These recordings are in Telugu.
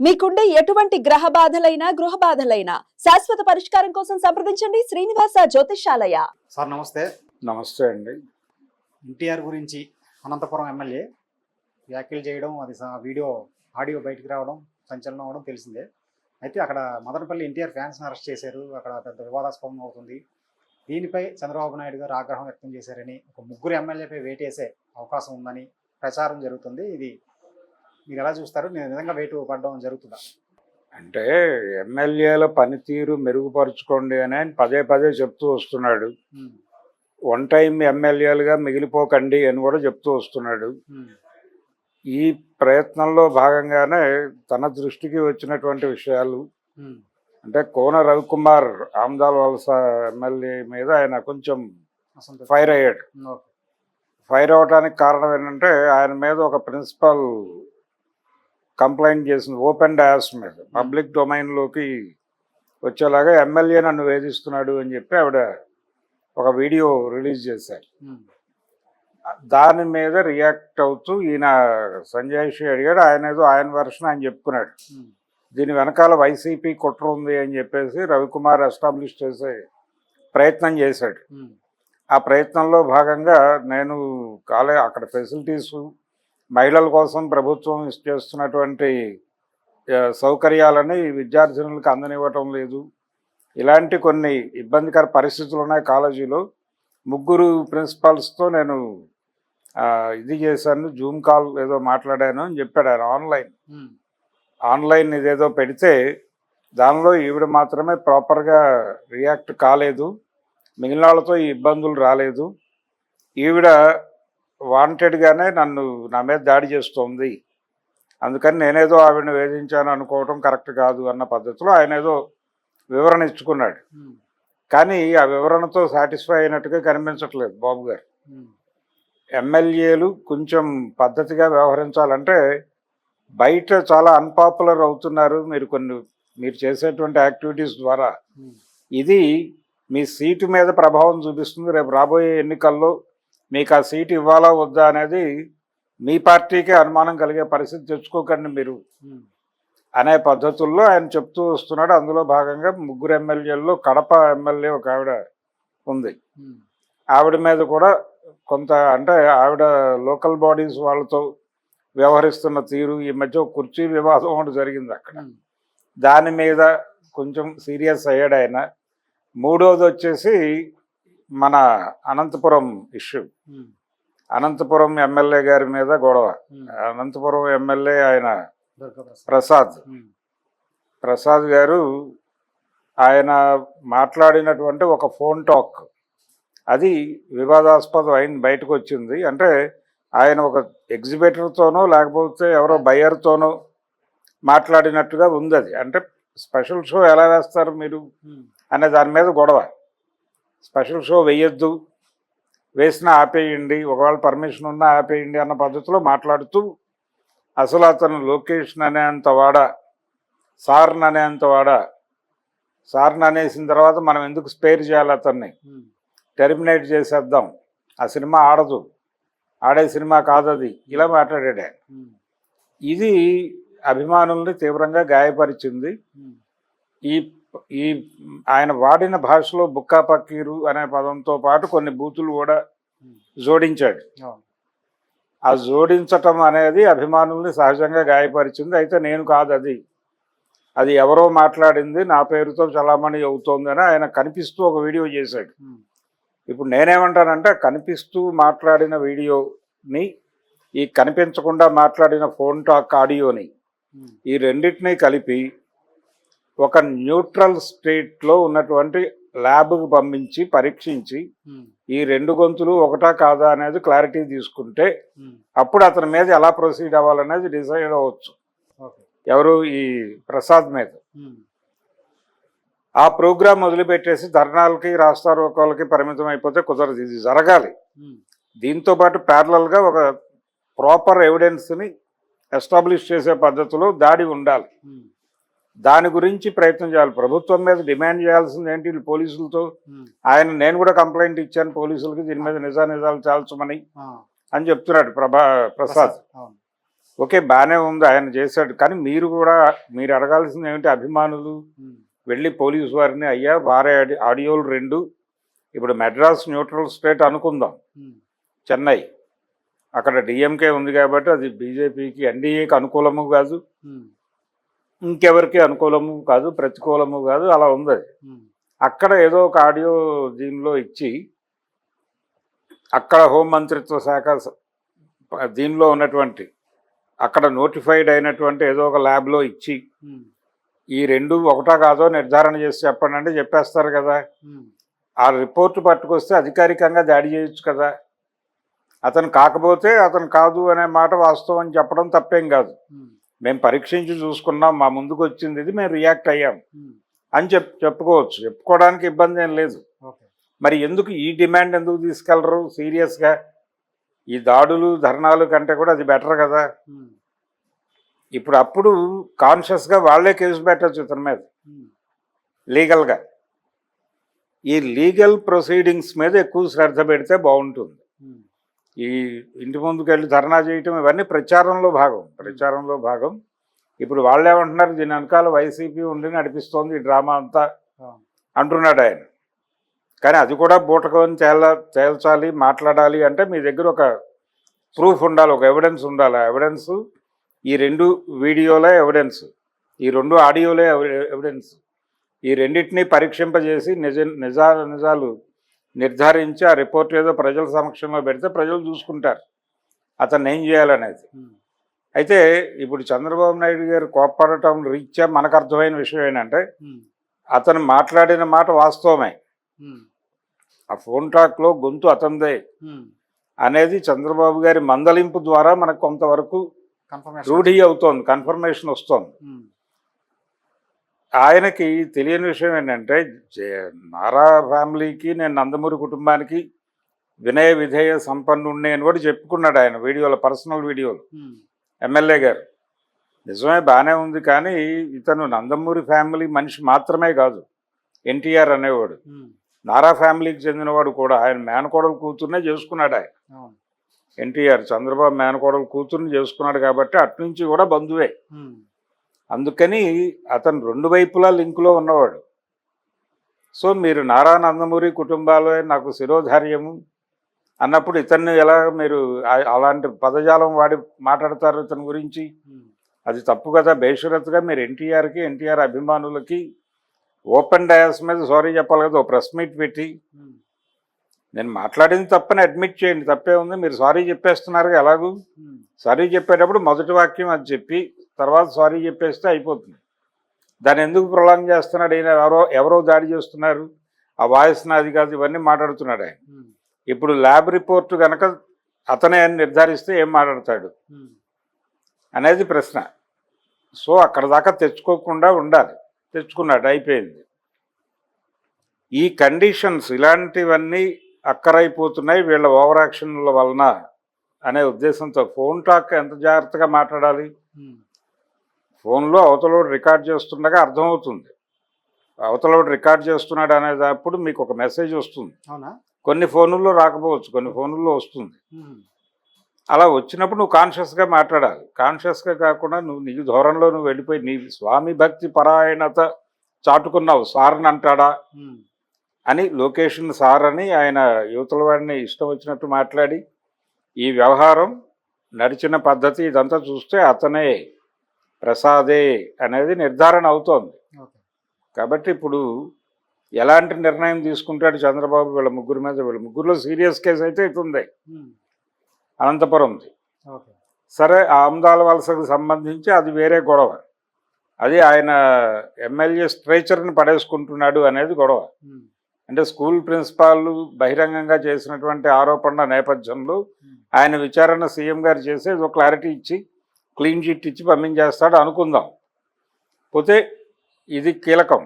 మీకుండే ఎటువంటి గ్రహ బాధలైనా గృహ బాధలైనా శాశ్వత పరిష్కారం కోసం సంప్రదించండి శ్రీనివాస జ్యోతిషాలయ సార్ నమస్తే. నమస్తే అండి. ఎన్టీఆర్ గురించి అనంతపురం ఎమ్మెల్యే వ్యాఖ్యలు చేయడం అది స- వీడియో ఆడియో బయటికి రావడం సంచలనం అవడం తెలిసిందే. అయితే అక్కడ మదనపల్లి ఎన్టీఆర్ ఫ్యాన్స్ని అరెస్ట్ చేశారు. అక్కడ పెద్ద వివాదాస్పదం అవుతుంది. దీనిపై చంద్రబాబు నాయుడు గారు ఆగ్రహం వ్యక్తం చేశారని ఒక ముగ్గురు ఎమ్మెల్యేపై వేటేసే అవకాశం ఉందని ప్రచారం జరుగుతుంది. ఇది మీరు ఎలా చూస్తారు? నేను నిజంగా వేటు పడడం జరుగుతుందా? అంటే ఎమ్మెల్యేల పనితీరు మెరుగుపరుచుకోండి అని ఆయన పదే పదే చెప్తూ వస్తున్నాడు. వన్ టైం ఎమ్మెల్యేలుగా మిగిలిపోకండి అని కూడా చెప్తూ వస్తున్నాడు. ఈ ప్రయత్నంలో భాగంగానే తన దృష్టికి వచ్చినటువంటి విషయాలు. అంటే కోన రవికుమార్ ఆమ్దాల్ వలస ఎమ్మెల్యే మీద ఆయన కొంచెం. ఫైర్ అయ్యాడు. ఫైర్ అవడానికి కారణం ఏంటంటే ఆయన మీద ఒక ప్రిన్సిపల్ కంప్లైంట్ చేసింది ఓపెన్ డయాస్ మీద. పబ్లిక్ డొమైన్లోకి వచ్చేలాగా ఎమ్మెల్యే నన్ను వేధిస్తున్నాడు అని చెప్పి ఆవిడ ఒక వీడియో రిలీజ్ చేశారు. దాని మీద రియాక్ట్ అవుతూ ఈయన సంజయ్ షి అడిగాడు ఆయన ఏదో ఆయన వెర్షన్ ఆయన చెప్పుకున్నాడు. దీని వెనకాల వైసీపీ కుట్ర ఉంది అని చెప్పేసి రవికుమార్ ఎస్టాబ్లిష్ చేసే ప్రయత్నం చేశాడు. ఆ ప్రయత్నంలో భాగంగా నేను కాలే అక్కడ ఫెసిలిటీస్ మహిళల కోసం ప్రభుత్వం చేస్తున్నటువంటి సౌకర్యాలని విద్యార్థినులకు అందనివ్వటం లేదు. ఇలాంటి కొన్ని ఇబ్బందికర పరిస్థితులు ఉన్నాయి కాలేజీలో. ముగ్గురు ప్రిన్సిపాల్స్తో నేను ఇది చేశాను జూమ్ కాల్ ఏదో మాట్లాడాను అని చెప్పాడు ఆయన ఆన్లైన్. ఆన్లైన్ ఇదేదో పెడితే దానిలో ఈవిడ మాత్రమే ప్రాపర్గా రియాక్ట్ కాలేదు. మిగిలిన వాళ్ళతో ఈ ఇబ్బందులు రాలేదు. ఈవిడ వాంటెడ్గానే నన్ను నా మీద దాడి చేస్తోంది. అందుకని నేనేదో ఆవిడని వేధించాను అనుకోవటం కరెక్ట్ కాదు అన్న పద్ధతిలో ఆయన ఏదో వివరణ ఇచ్చుకున్నాడు. కానీ ఆ వివరణతో సాటిస్ఫై అయినట్టుగా కనిపించట్లేదు బాబు గారు. ఎమ్మెల్యేలు కొంచెం పద్ధతిగా వ్యవహరించాలంటే బయట చాలా అన్పాపులర్ అవుతున్నారు మీరు కొన్ని మీరు చేసేటువంటి యాక్టివిటీస్ ద్వారా. ఇది మీ సీటు మీద ప్రభావం చూపిస్తుంది. రేపు రాబోయే ఎన్నికల్లో మీకు ఆ సీటు ఇవ్వాలా వద్దా అనేది మీ పార్టీకే అనుమానం కలిగే పరిస్థితి తెచ్చుకోకండి మీరు. అనే పద్ధతుల్లో ఆయన చెప్తూ వస్తున్నాడు. అందులో భాగంగా ముగ్గురు ఎమ్మెల్యేల్లో కడప ఎమ్మెల్యే ఒక ఆవిడ ఉంది. ఆవిడ మీద కూడా కొంత అంటే ఆవిడ లోకల్ బాడీస్ వాళ్ళతో వ్యవహరిస్తున్న తీరు ఈ మధ్య ఒక కుర్చీ వివాదం ఒకటి జరిగింది అక్కడ. దాని మీద కొంచెం సీరియస్ అయ్యాడు ఆయన. మూడోది వచ్చేసి మన అనంతపురం ఇష్యూ. అనంతపురం ఎమ్మెల్యే గారి మీద గొడవ. అనంతపురం ఎమ్మెల్యే ఆయన. ప్రసాద్. ప్రసాద్ గారు ఆయన మాట్లాడినటువంటి ఒక ఫోన్ టాక్. అది వివాదాస్పదం అయింది బయటకు వచ్చింది. అంటే ఆయన ఒక ఎగ్జిబిటర్తోనో లేకపోతే ఎవరో బయ్యర్తోనో మాట్లాడినట్టుగా ఉంది అది. అంటే స్పెషల్ షో ఎలా వేస్తారు మీరు అనే దాని మీద గొడవ. స్పెషల్ షో వేయొద్దు. వేసినా ఆపేయండి. ఒకవేళ పర్మిషన్ ఉన్నా ఆపేయండి అన్న పద్ధతిలో మాట్లాడుతూ అసలు అతను లొకేషన్ అనేంత వాడ సార్ని అనేంత వాడ సార్ని అనేసిన తర్వాత మనం ఎందుకు స్పేర్ చేయాలి అతన్ని? టెర్మినేట్ చేసేద్దాం. ఆ సినిమా ఆడదు. ఆడే సినిమా కాదది ఇలా మాట్లాడాడు ఇది అభిమానుల్ని తీవ్రంగా గాయపరిచింది. ఈ ఈ ఆయన వాడిన భాషలో బుక్కా పక్కీరు అనే పదంతో పాటు కొన్ని బూతులు కూడా జోడించాడు. ఆ జోడించటం అనేది అభిమానుల్ని సహజంగా గాయపరిచింది. అయితే నేను కాదు అది. అది ఎవరో మాట్లాడింది నా పేరుతో చలామణి అవుతోందని ఆయన కనిపిస్తూ ఒక వీడియో చేశాడు. ఇప్పుడు నేనేమంటానంటే కనిపిస్తూ మాట్లాడిన వీడియోని ఈ కనిపించకుండా మాట్లాడిన ఫోన్ టాక్ ఆడియోని ఈ రెండింటినీ కలిపి ఒక న్యూట్రల్ స్టేట్లో ఉన్నటువంటి ల్యాబ్కి పంపించి పరీక్షించి ఈ రెండు గొంతులు ఒకటా కాదా అనేది క్లారిటీ తీసుకుంటే అప్పుడు అతని మీద ఎలా ప్రొసీడ్ అవ్వాలనేది డిసైడ్ అవ్వచ్చు. ఎవరు? ఈ ప్రసాద్ మీద. ఆ ప్రోగ్రాం వదిలిపెట్టేసి ధర్నాలకి రాస్తారోకాలకి పరిమితం అయిపోతే కుదరదు. ఇది జరగాలి. దీంతో పాటు ప్యారలల్గా ఒక ప్రాపర్ ఎవిడెన్స్ని ఎస్టాబ్లిష్ చేసే పద్ధతిలో దాడి ఉండాలి. దాని గురించి ప్రయత్నం చేయాలి. ప్రభుత్వం మీద డిమాండ్ చేయాల్సింది ఏంటి? వీళ్ళు పోలీసులతో. ఆయన నేను కూడా కంప్లైంట్ ఇచ్చాను పోలీసులకి. దీని మీద నిజా నిజాలు చాల్చమని అని చెప్తున్నాడు ప్రభా ప్రసాద్. ఓకే బాగానే ఉంది. ఆయన చేశాడు. కానీ మీరు కూడా మీరు అడగాల్సింది ఏమిటి? అభిమానులు వెళ్ళి పోలీసు వారిని అయ్యా వారే ఆడి- ఆడియోలు రెండు. ఇప్పుడు మెడ్రాస్ న్యూట్రల్ స్టేట్ అనుకుందాం. చెన్నై. అక్కడ డిఎంకే ఉంది కాబట్టి అది బీజేపీకి ఎన్డీఏకి అనుకూలము కాదు. ఇంకెవరికి అనుకూలము కాదు ప్రతికూలము కాదు అలా ఉంది అక్కడ ఏదో ఒక ఆడియో దీనిలో ఇచ్చి అక్కడ హోంమంత్రిత్వ శాఖ స- దీనిలో ఉన్నటువంటి అక్కడ నోటిఫైడ్ అయినటువంటి ఏదో ఒక ల్యాబ్లో ఇచ్చి ఈ రెండు ఒకటా కాదో నిర్ధారణ చేసి చెప్పండి అంటే చెప్పేస్తారు కదా. ఆ రిపోర్ట్ పట్టుకొస్తే అధికారికంగా దాడి చేయొచ్చు కదా. అతను కాకపోతే అతను కాదు అనే మాట వాస్తవం చెప్పడం తప్పేం కాదు. మేము పరీక్షించి చూసుకున్నాం మా ముందుకు వచ్చింది ఇది మేము రియాక్ట్ అయ్యాం. ఉమ్, అని చెప్ చెప్పుకోవచ్చు. చెప్పుకోవడానికి ఇబ్బంది ఏం లేదు. మరి ఎందుకు ఈ డిమాండ్ ఎందుకు తీసుకెళ్ళరు సీరియస్గా ఈ దాడులు ధర్నాలు కంటే కూడా అది బెటర్ కదా. ఉమ్, ఇప్పుడు అప్పుడు కాన్షియస్గా వాళ్ళే కేసు పెట్టచ్చు ఇతని మీద. లీగల్గా ఈ లీగల్ ప్రొసీడింగ్స్ మీద ఎక్కువ శ్రద్ధ పెడితే బాగుంటుంది. ఈ ఇంటి ముందుకు వెళ్ళి ధర్నా చేయటం ఇవన్నీ ప్రచారంలో భాగం ప్రచారంలో భాగం. ఇప్పుడు వాళ్ళు ఏమంటున్నారు దీని వెనకాల వైసీపీ ఉండి నడిపిస్తోంది ఈ డ్రామా అంతా అంటున్నాడు ఆయన. కానీ అది కూడా బూటకం తేల తేల్చాలి మాట్లాడాలి అంటే మీ దగ్గర ఒక ప్రూఫ్ ఉండాలి ఒక ఎవిడెన్స్ ఉండాలి. ఆ ఎవిడెన్స్ ఈ రెండు వీడియోలే ఎవిడెన్స్ ఈ రెండు ఆడియోలే ఎవి- ఎవిడెన్స్. ఈ రెండింటినీ పరీక్షింపజేసి నిజ నిజాలు నిజాలు నిర్ధారించి ఆ రిపోర్ట్ ఏదో ప్రజల సమక్షంలో పెడితే ప్రజలు చూసుకుంటారు. అతన్ని ఏం చేయాలనేది. అయితే ఇప్పుడు చంద్రబాబు నాయుడు గారు కోప్పడటం రీత్యా మనకు అర్థమైన విషయం ఏంటంటే అతను మాట్లాడిన మాట వాస్తవమే. ఆ ఫోన్ టాక్లో గొంతు అతందే అనేది చంద్రబాబు గారి మందలింపు ద్వారా మనకు కొంతవరకు రూఢి అవుతోంది కన్ఫర్మేషన్ వస్తోంది. ఆయనకి తెలియని విషయం ఏంటంటే నారా ఫ్యామిలీకి నేను నందమూరి కుటుంబానికి వినయ విధేయ సంపన్నుడిని అని కూడా చెప్పుకున్నాడు ఆయన వీడియోలో పర్సనల్ వీడియోలో. ఎమ్మెల్యే గారు. నిజమే బాగానే ఉంది కానీ ఇతను నందమూరి ఫ్యామిలీ మనిషి మాత్రమే కాదు ఎన్టీఆర్ అనేవాడు. నారా ఫ్యామిలీకి చెందినవాడు కూడా ఆయన మేనకోడలు కూతుర్నే చేసుకున్నాడు ఆయన. ఎన్టీఆర్ చంద్రబాబు మేనకోడలు కూతుర్ని చేసుకున్నాడు కాబట్టి అట్నుంచి కూడా బంధువే. అందుకని అతను రెండు వైపులా లింకులో ఉన్నవాడు. సో మీరు నారా నందమూరి కుటుంబాలే నాకు శిరోధార్యము అన్నప్పుడు ఇతన్ని ఎలా మీరు అలాంటి పదజాలం వాడి మాట్లాడతారు ఇతని గురించి? అది తప్పు కదా. బేషరత్గా మీరు ఎన్టీఆర్కి ఎన్టీఆర్ అభిమానులకి ఓపెన్ డయాస్ మీద సారీ చెప్పాలి కదా. ఓ ప్రెస్ మీట్ పెట్టి నేను మాట్లాడింది తప్పని అడ్మిట్ చేయండి. తప్పే ఉంది. మీరు సారీ చెప్పేస్తున్నారు ఎలాగూ? సారీ చెప్పేటప్పుడు మొదటి వాక్యం అది చెప్పి తర్వాత సారీ చెప్పేస్తే అయిపోతుంది. దాన్ని ఎందుకు ప్రొలాంగ్ చేస్తున్నాడు ఈయన? ఎవరో ఎవరో దాడి చేస్తున్నారు? ఆ వాయిస్ నాది కాదు ఇవన్నీ మాట్లాడుతున్నాడు ఆయన. ఇప్పుడు ల్యాబ్ రిపోర్ట్ కనుక అతనే నిర్ధారిస్తే ఏం మాట్లాడతాడు? అనేది ప్రశ్న. సో అక్కడ దాకా తెచ్చుకోకుండా ఉండాలి. తెచ్చుకున్నాడు అయిపోయింది. ఈ కండిషన్స్ ఇలాంటివన్నీ అక్కరైపోతున్నాయి వీళ్ళ ఓవర్ యాక్షన్ల వలన అనే ఉద్దేశంతో. ఫోన్ టాక్ ఎంత జాగ్రత్తగా మాట్లాడాలి? ఫోన్లో అవతలోడు రికార్డ్ చేస్తుండగా అర్థమవుతుంది. అవతలోడు రికార్డ్ చేస్తున్నాడు అనేటప్పుడు మీకు ఒక మెసేజ్ వస్తుంది. కొన్ని ఫోనుల్లో రాకపోవచ్చు కొన్ని ఫోనుల్లో వస్తుంది. అలా వచ్చినప్పుడు నువ్వు కాన్షియస్గా మాట్లాడాలి. కాన్షియస్గా కాకుండా నువ్వు నీ ధోరణిలో నువ్వు వెళ్ళిపోయి నీ స్వామి భక్తి పరాయణత చాటుకున్నావు. సార్ని అంటాడా? అని లొకేషన్ సార్ అని ఆయన యువతల వాడిని ఇష్టం వచ్చినట్టు మాట్లాడి ఈ వ్యవహారం నడిచిన పద్ధతి ఇదంతా చూస్తే అతనే ప్రసాదే అనేది నిర్ధారణ అవుతోంది. కాబట్టి ఇప్పుడు ఎలాంటి నిర్ణయం తీసుకుంటాడు చంద్రబాబు? వీళ్ళ ముగ్గురు మీద వీళ్ళ ముగ్గురులో సీరియస్ కేసు అయితే ఉమ్, అనంతపురంది సరే ఆ ఆమ్దాల వలసకు సంబంధించి అది వేరే గొడవ. అది ఆయన ఎమ్మెల్యే స్ట్రేచర్ని పడేసుకుంటున్నాడు అనేది గొడవ. అంటే స్కూల్ ప్రిన్సిపాల్ బహిరంగంగా చేసినటువంటి ఆరోపణల నేపథ్యంలో ఆయన విచారణ సీఎం గారు చేసి ఏదో క్లారిటీ ఇచ్చి క్లీన్ చిట్ ఇచ్చి పంపించేస్తాడు అనుకుందాం. పోతే ఇది కీలకం.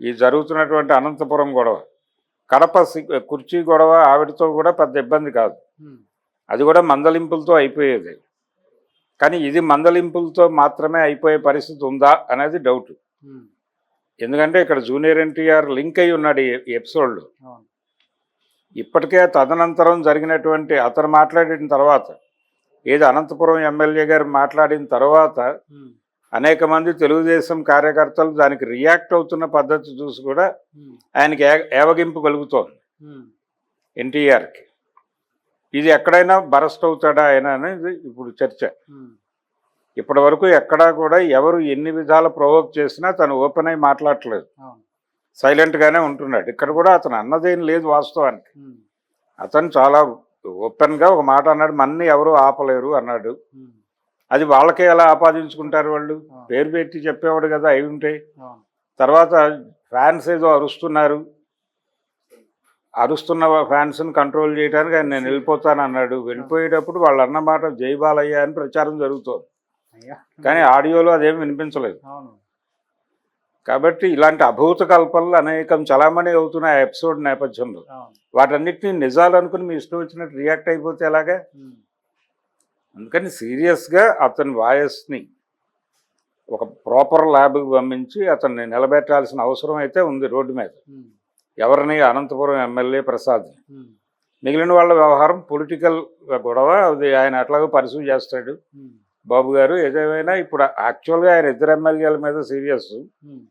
ఈ జరుగుతున్నటువంటి అనంతపురం గొడవ. కడప కుర్చీ గొడవ ఆవిడతో కూడా పెద్ద ఇబ్బంది కాదు. అది కూడా మందలింపులతో అయిపోయేది. కానీ ఇది మందలింపులతో మాత్రమే అయిపోయే పరిస్థితి ఉందా అనేది డౌట్. ఎందుకంటే ఇక్కడ జూనియర్ ఎన్టీఆర్ లింక్ అయి ఉన్నాడు ఈ ఎపిసోడ్లో. ఇప్పటికే తదనంతరం జరిగినటువంటి అతను మాట్లాడిన తర్వాత ఏది అనంతపురం ఎమ్మెల్యే గారు మాట్లాడిన తర్వాత అనేక మంది తెలుగుదేశం కార్యకర్తలు దానికి రియాక్ట్ అవుతున్న పద్ధతి చూసి కూడా ఆయనకి ఏవగింపు కలుగుతోంది. ఎన్టీఆర్కి. ఇది ఎక్కడైనా బరస్ట్ అవుతాడా ఆయన అనేది ఇప్పుడు చర్చ. ఇప్పటి వరకు ఎక్కడా కూడా ఎవరు ఎన్ని విధాల ప్రొవోక్ చేసినా తను ఓపెన్ అయి మాట్లాడట్లేదు. సైలెంట్గానే ఉంటున్నాడు. ఇక్కడ కూడా అతను అన్నదేం లేదు వాస్తవానికి. అతను చాలా ఓపెన్గా ఒక మాట అన్నాడు మన్ని ఎవరు ఆపలేరు అన్నాడు. అది వాళ్ళకే ఎలా ఆపాదించుకుంటారు వాళ్ళు? పేరు పెట్టి చెప్పేవాడు కదా అయి ఉంటాయి తర్వాత ఫ్యాన్స్ ఏదో అరుస్తున్నారు. అరుస్తున్న ఫ్యాన్స్ని కంట్రోల్ చేయడానికి ఆయన నేను వెళ్ళిపోతాను అన్నాడు. వెళ్ళిపోయేటప్పుడు వాళ్ళు అన్న మాట జై బాలయ్య అని ప్రచారం జరుగుతోంది. కానీ ఆడియోలో అదేం వినిపించలేదు. కాబట్టి ఇలాంటి అభూత కల్పనలు అనేకం చలామణి అవుతున్నాయి ఆ ఎపిసోడ్ నేపథ్యంలో. వాటన్నిటిని నిజాలు అనుకుని మీ ఇష్టం వచ్చినట్టు రియాక్ట్ అయిపోతే ఎలాగా? అందుకని సీరియస్గా అతని వాయస్ని ఒక ప్రాపర్ ల్యాబ్కి పంపించి అతన్ని నిలబెట్టాల్సిన అవసరం అయితే ఉంది రోడ్డు మీద. ఎవరిని? అనంతపురం ఎమ్మెల్యే ప్రసాద్. మిగిలిన వాళ్ళ వ్యవహారం పొలిటికల్ గొడవ అది ఆయన ఎట్లాగో పరిశీలి చేస్తాడు. బాబు గారు ఏదేమైనా ఇప్పుడు యాక్చువల్గా ఆయన ఇద్దరు ఎమ్మెల్యేల మీద సీరియస్